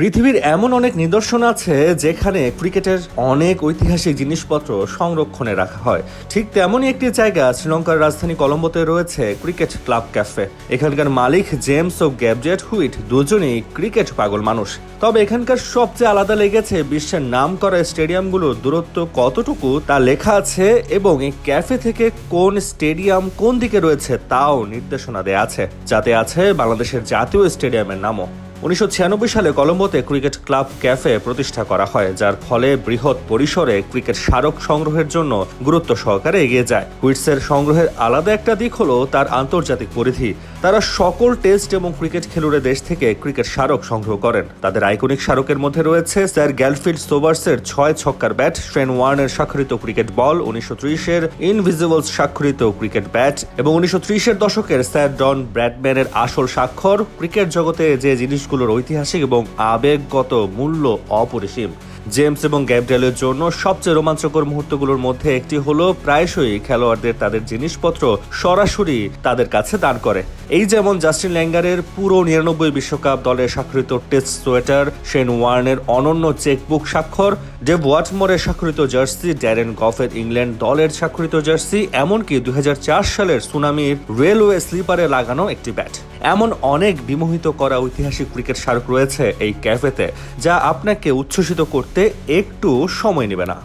পৃথিবীর এমন অনেক নিদর্শন আছে যেখানে ক্রিকেটের অনেক ঐতিহাসিক জিনিসপত্র সংরক্ষণে রাখা হয়। ঠিক তেমনই একটি জায়গা শ্রীলঙ্কার রাজধানী কলম্বোতে রয়েছে ক্রিকেট ক্লাব ক্যাফে। এখানকার মালিক জেমস ও গ্যাবজেট হুইট দুজনেই ক্রিকেট পাগল মানুষ। তবে এখানকার সবচেয়ে আলাদা লেগেছে বিশ্বের নাম করা স্টেডিয়ামগুলোর দূরত্ব কতটুকু তা লেখা আছে এবং এই ক্যাফে থেকে কোন স্টেডিয়াম কোন দিকে রয়েছে তাও নির্দেশনা দেয়া আছে। যাতে আছে বাংলাদেশের জাতীয় স্টেডিয়ামের নামও। উনিশশো ছিয়ানব্বই সালে কলম্বোতে ক্রিকেট ক্লাব ক্যাফে প্রতিষ্ঠা করা হয়, যার ফলে বৃহৎ পরিসরে ক্রিকেট স্মারক সংগ্রহের জন্য গুরুত্ব সহকারে এগিয়ে যায়। হুইটসের সংগ্রহের আলাদা একটা দিক হলো তার আন্তর্জাতিক পরিধি। তারা সকল টেস্ট এবং ক্রিকেট খেলুড়ে দেশ থেকে ক্রিকেট স্মারক সংগ্রহ করেন। তাদের আইকনিক স্মারকের মধ্যে রয়েছে স্যার গ্যালফিল্ড সোভার্সের ছয় ছক্কার ব্যাট শেন ওয়ার্নের স্বাক্ষরিত ক্রিকেট বল, উনিশশো ত্রিশের ইনভিজিবলস স্বাক্ষরিত ক্রিকেট ব্যাট এবং উনিশশো ত্রিশের দশকের স্যার ডন ব্র্যাডম্যানের আসল স্বাক্ষর, ক্রিকেট জগতে যে জিনিসগুলোর ঐতিহাসিক এবং আবেগগত মূল্য অপরিসীম। জেমস এবং গ্যাব্রিয়েলের জন্য সবচেয়ে রোমাঞ্চকর মুহূর্তগুলোর মধ্যে একটি হলো প্রায়শই খেলোয়াড়দের তাদের জিনিসপত্র সরাসরি তাদের কাছে দান করে। এই যেমন জাস্টিন ল্যাঙ্গারের পুরো নিরানব্বই বিশ্বকাপ দলের স্বাক্ষরিত টেস্ট সোয়েটার, শেন ওয়ার্নের অনন্য চেকবুক স্বাক্ষর, ডেভ ওয়াটমোরের স্বাক্ষরিত জার্সি, ড্যারেন গফের ইংল্যান্ড দলের স্বাক্ষরিত জার্সি, এমনকি দুই হাজার চার সালের সুনামির রেলওয়ে স্লিপারে লাগানো একটি ব্যাট। এমন অনেক বিমোহিত করা ঐতিহাসিক ক্রিকেট স্মারক রয়েছে এই ক্যাফেতে, যা আপনাকে উচ্ছ্বসিত করতে একটু সময় নেবে না।